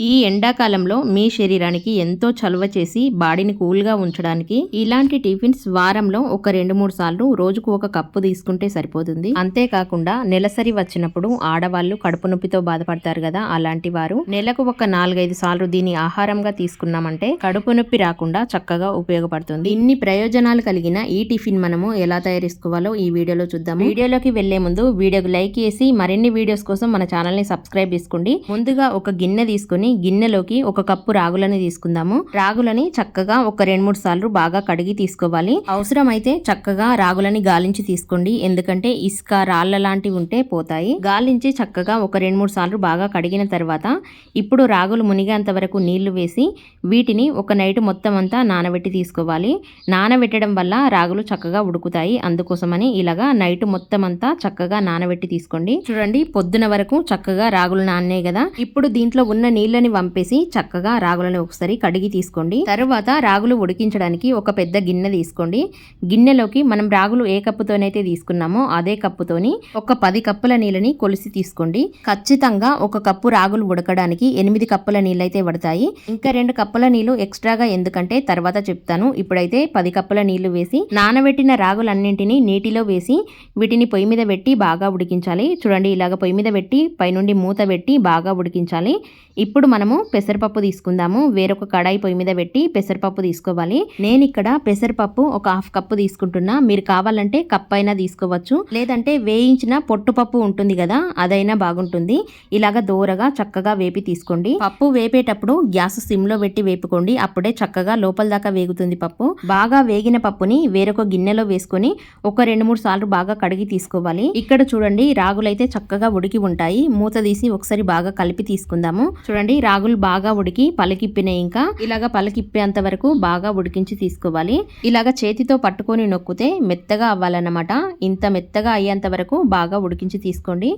ఈ ఎండాకాలంలో మీ శరీరానికి ఎంతో చలువ చేసి బాడీని కూల్గా ఉంచడానికి ఇలాంటి టిఫిన్స్ వారంలో ఒక రెండు మూడు సార్లు రోజుకు ఒక కప్పు తీసుకుంటే సరిపోతుంది. అంతేకాకుండా నెలసరి వచ్చినప్పుడు ఆడవాళ్ళు కడుపు నొప్పితో బాధపడతారు కదా అలాంటి వారు నెలకు ఒక నాలుగైదు సార్లు దీని ఆహారంగా తీసుకున్నామంటే కడుపు నొప్పి రాకుండా చక్కగా ఉపయోగపడుతుంది. ఇన్ని ప్రయోజనాలు కలిగిన ఈ టిఫిన్ మనము ఎలా తయారు చేసుకోవాలో ఈ వీడియోలో చూద్దాం వీడియోలోకి వెళ్ళే ముందు వీడియోకి లైక్ చేసి మరిన్ని వీడియోస్ కోసం మన ఛానల్ని సబ్స్క్రైబ్ చేసుకోండి. ముందుగా ఒక గిన్నె తీసుకుని గిన్నెలోకి ఒక కప్పు రాగులని తీసుకుందాము. రాగులని చక్కగా ఒక రెండు మూడు సార్లు బాగా కడిగి తీసుకోవాలి. అవసరమైతే చక్కగా రాగులని గాలించి తీసుకోండి. ఎందుకంటే ఇసుక రాళ్ళ లాంటివి ఉంటే పోతాయి. గాలించి చక్కగా ఒక రెండు మూడు సార్లు బాగా కడిగిన తర్వాత ఇప్పుడు రాగులు మునిగేంత వరకు నీళ్ళు వేసి వీటిని ఒక నైట్ మొత్తం అంతా నానబెట్టి తీసుకోవాలి. నానబెట్టడం వల్ల రాగులు చక్కగా ఉడుకుతాయి. అందుకోసమని ఇలాగా నైట్ మొత్తం అంతా చక్కగా నానబెట్టి తీసుకోండి. చూడండి పొద్దున వరకు చక్కగా రాగులు నాన్నే కదా. ఇప్పుడు దీంట్లో ఉన్న నీళ్ళని వంపేసి చక్కగా రాగులను ఒకసారి కడిగి తీసుకోండి. తరువాత రాగులు ఉడికించడానికి ఒక పెద్ద గిన్నె తీసుకోండి. గిన్నెలోకి మనం రాగులు ఏ కప్పుతోనైతే తీసుకున్నామో అదే కప్పుతోని ఒక పది కప్పుల నీళ్ళని కొలిసి తీసుకోండి. ఖచ్చితంగా ఒక కప్పు రాగులు ఉడకడానికి ఎనిమిది కప్పుల నీళ్ళైతే పడతాయి. ఇంకా రెండు కప్పుల నీళ్ళు ఎక్స్ట్రాగా ఎందుకంటే తర్వాత చెప్తాను. ఇప్పుడైతే పది కప్పుల నీళ్ళు వేసి నానబెట్టిన రాగులన్నింటినీ నీటిలో వేసి వీటిని పొయ్యి మీద పెట్టి బాగా ఉడికించాలి. చూడండి ఇలాగ పొయ్యి మీద పెట్టి పైనుండి మూత పెట్టి బాగా ఉడికించాలి. ఇప్పుడు మనము పెసరపప్పు తీసుకుందాము. వేరొక కడాయి పొయ్యి మీద పెట్టి పెసరపప్పు తీసుకోవాలి. నేను ఇక్కడ పెసరపప్పు ఒక హాఫ్ కప్పు తీసుకుంటున్నా. మీరు కావాలంటే కప్ అయినా తీసుకోవచ్చు. లేదంటే వేయించిన పొట్టుపప్పు ఉంటుంది కదా అదైనా బాగుంటుంది. ఇలాగ దూరగా చక్కగా వేపి తీసుకోండి. పప్పు వేపేటప్పుడు గ్యాస్ సిమ్లో పెట్టి వేపుకోండి. అప్పుడే చక్కగా లోపల దాకా వేగుతుంది పప్పు. బాగా వేగిన పప్పుని వేరొక గిన్నెలో వేసుకొని ఒక రెండు మూడు సార్లు బాగా కడిగి తీసుకోవాలి. ఇక్కడ చూడండి రాగులైతే చక్కగా ఉడికి ఉంటాయి. మూత తీసి ఒకసారి బాగా కలిపి తీసుకుందాము. చూడండి రాగులు బాగా ఉడికి పలకిప్పినాయి ఇంకా ఇలాగ పలకిప్పేంత వరకు బాగా ఉడికించి తీసుకోవాలి. ఇలాగ చేతితో పట్టుకొని నొక్కితే మెత్తగా అవ్వాలన్నమాట. ఇంత మెత్తగా అయ్యేంత వరకు బాగా ఉడికించి తీసుకోండి.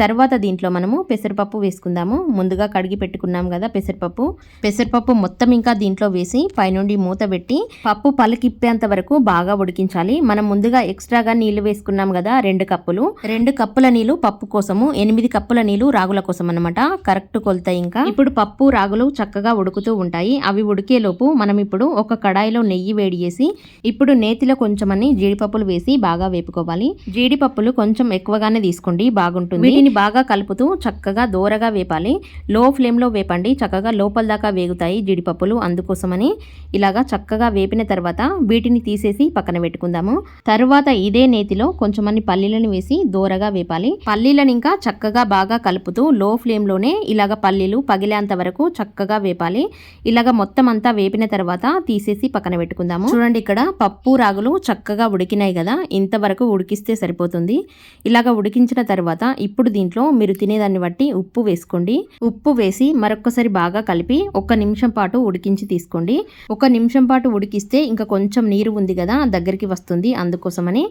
తర్వాత దీంట్లో మనము పెసరపప్పు వేసుకుందాము. ముందుగా కడిగి పెట్టుకున్నాం కదా పెసరపప్పు. పెసరపప్పు మొత్తం ఇంకా దీంట్లో వేసి పైనుండి మూత పెట్టి పప్పు పలకిప్పేంత వరకు బాగా ఉడికించాలి. మనం ముందుగా ఎక్స్ట్రాగా నీళ్ళు వేసుకున్నాం కదా రెండు కప్పులు. రెండు కప్పుల నీళ్ళు పప్పు కోసము ఎనిమిది కప్పుల నీళ్ళు రాగుల కోసం అనమాట కరెక్ట్ కొలత ఇంకా. ఇప్పుడు పప్పు రాగులు చక్కగా ఉడుకుతూ ఉంటాయి. అవి ఉడికేలోపు మనం ఇప్పుడు ఒక కడాయిలో నెయ్యి వేడి చేసి ఇప్పుడు నేతిలో కొంచెమని జీడిపప్పులు వేసి బాగా వేపుకోవాలి. జీడిపప్పులు కొంచెం ఎక్కువగానే తీసుకోండి బాగుంటుంది. వీటిని బాగా కలుపుతూ చక్కగా దూరగా వేపాలి. లో ఫ్లేమ్లో వేపండి చక్కగా లోపల దాకా వేగుతాయి జీడిపప్పులు. అందుకోసమని ఇలాగా చక్కగా వేపిన తర్వాత వీటిని తీసేసి పక్కన పెట్టుకుందాము. తర్వాత ఇదే నేతిలో కొంచెమని పల్లీలను వేసి దూరగా వేపాలి. పల్లీలను ఇంకా చక్కగా బాగా కలుపుతూ లో ఫ్లేమ్లోనే ఇలాగ పల్లీలు పగిలేంత వరకు చక్కగా వేపాలి. ఇలాగ మొత్తం అంతా వేపిన తర్వాత తీసేసి పక్కన పెట్టుకుందాము. చూడండి ఇక్కడ పప్పు రాగులు చక్కగా ఉడికినాయి కదా. ఇంతవరకు ఉడికిస్తే సరిపోతుంది. ఇలాగ ఉడికించిన తర్వాత ఇప్పుడు దీంట్లో మీరు తినేదాన్ని బట్టి ఉప్పు వేసుకోండి. ఉప్పు వేసి మరొకసారి బాగా కలిపి ఒక నిమిషం పాటు ఉడికించి తీసుకోండి. ఒక నిమిషం పాటు ఉడికిస్తే ఇంకా కొంచెం నీరు ఉంది కదా దగ్గరికి వస్తుంది అందుకోసమని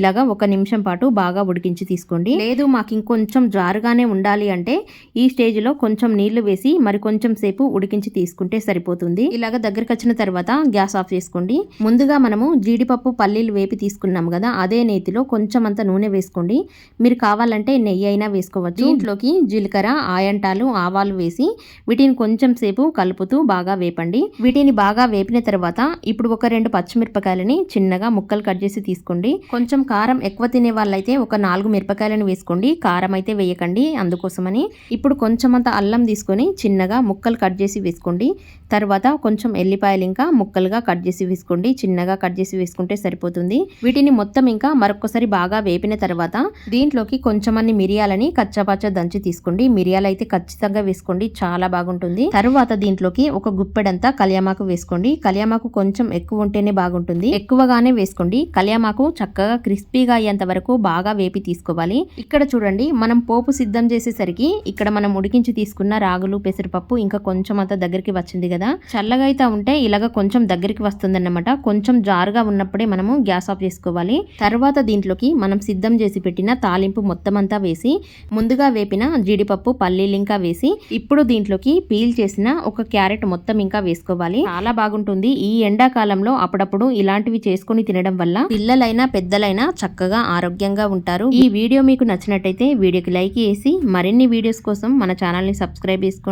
ఇలాగా ఒక నిమిషం పాటు బాగా ఉడికించి తీసుకోండి. లేదు మాకు ఇంకొంచెం జారుగానే ఉండాలి అంటే ఈ స్టేజ్లో కొంచెం నీళ్ళు వేసి మరి కొంచెం సేపు ఉడికించి తీసుకుంటే సరిపోతుంది. ఇలాగ దగ్గరకు వచ్చిన తర్వాత గ్యాస్ ఆఫ్ చేసుకోండి. ముందుగా మనము జీడిపప్పు పల్లీలు వేపి తీసుకున్నాం కదా అదే నేతిలో కొంచెం అంత నూనె వేసుకోండి. మీరు కావాలంటే నెయ్యి అయినా వేసుకోవచ్చు. దీంట్లోకి జీలకర్ర ఆయంటాలు ఆవాలు వేసి వీటిని కొంచెం సేపు కలుపుతూ బాగా వేపండి. వీటిని బాగా వేపిన తర్వాత ఇప్పుడు ఒక రెండు పచ్చిమిరపకాయలని చిన్నగా ముక్కలు కట్ చేసి తీసుకోండి. కొంచెం కారం ఎక్కువ తినే వాళ్ళైతే ఒక నాలుగు మిరపకాయలను వేసుకోండి. కారం అయితే వేయకండి అందుకోసమని. ఇప్పుడు కొంచెం అంత అల్లం తీసుకొని చిన్నగా ముక్కలు కట్ చేసి వేసుకోండి. తర్వాత కొంచెం ఎల్లిపాయలు ఇంకా ముక్కలుగా కట్ చేసి వేసుకోండి. చిన్నగా కట్ చేసి వేసుకుంటే సరిపోతుంది. వీటిని మొత్తం ఇంకా మరొకసారి బాగా వేపిన తర్వాత దీంట్లోకి కొంచెమన్ని మిరియాలని కచ్చపచ్చ దంచి తీసుకోండి. మిరియాలు అయితే ఖచ్చితంగా వేసుకోండి. చాలా బాగుంటుంది. తర్వాత దీంట్లోకి ఒక గుప్పెడంతా కళ్యామాకు వేసుకోండి. కళ్యామాకు కొంచెం ఎక్కువ ఉంటేనే బాగుంటుంది. ఎక్కువగానే వేసుకోండి. కళ్యామాకు చక్కగా క్రిస్పీగా అయ్యేంత వరకు బాగా వేపి తీసుకోవాలి. ఇక్కడ చూడండి మనం పోపు సిద్ధం చేసేసరికి ఇక్కడ మనం ఉడికించి తీసుకున్న రాగులు పెసరపప్పు ఇంకా కొంచెం అంత దగ్గరికి వచ్చింది కదా. చల్లగా అయితే ఉంటే ఇలాగ కొంచెం దగ్గరికి వస్తుందన్నమాట. కొంచెం జారుగా ఉన్నప్పుడే మనము గ్యాస్ ఆఫ్ చేసుకోవాలి. తర్వాత దీంట్లోకి మనం సిద్ధం చేసి పెట్టిన తాలింపు మొత్తం అంతా వేసి ముందుగా వేపిన జీడిపప్పు పల్లీలు ఇంకా వేసి ఇప్పుడు దీంట్లోకి పీల్ చేసిన ఒక క్యారెట్ మొత్తం ఇంకా వేసుకోవాలి. చాలా బాగుంటుంది. ఈ ఎండాకాలంలో అప్పుడప్పుడు ఇలాంటివి చేసుకొని తినడం వల్ల పిల్లలైనా పెద్దలైనా చక్కగా ఆరోగ్యంగా ఉంటారు. ఈ వీడియో మీకు నచ్చినట్టయితే వీడియోకి లైక్ చేసి మరిన్ని వీడియోస్ కోసం మన ఛానల్ని సబ్స్క్రైబ్ చేసుకోండి.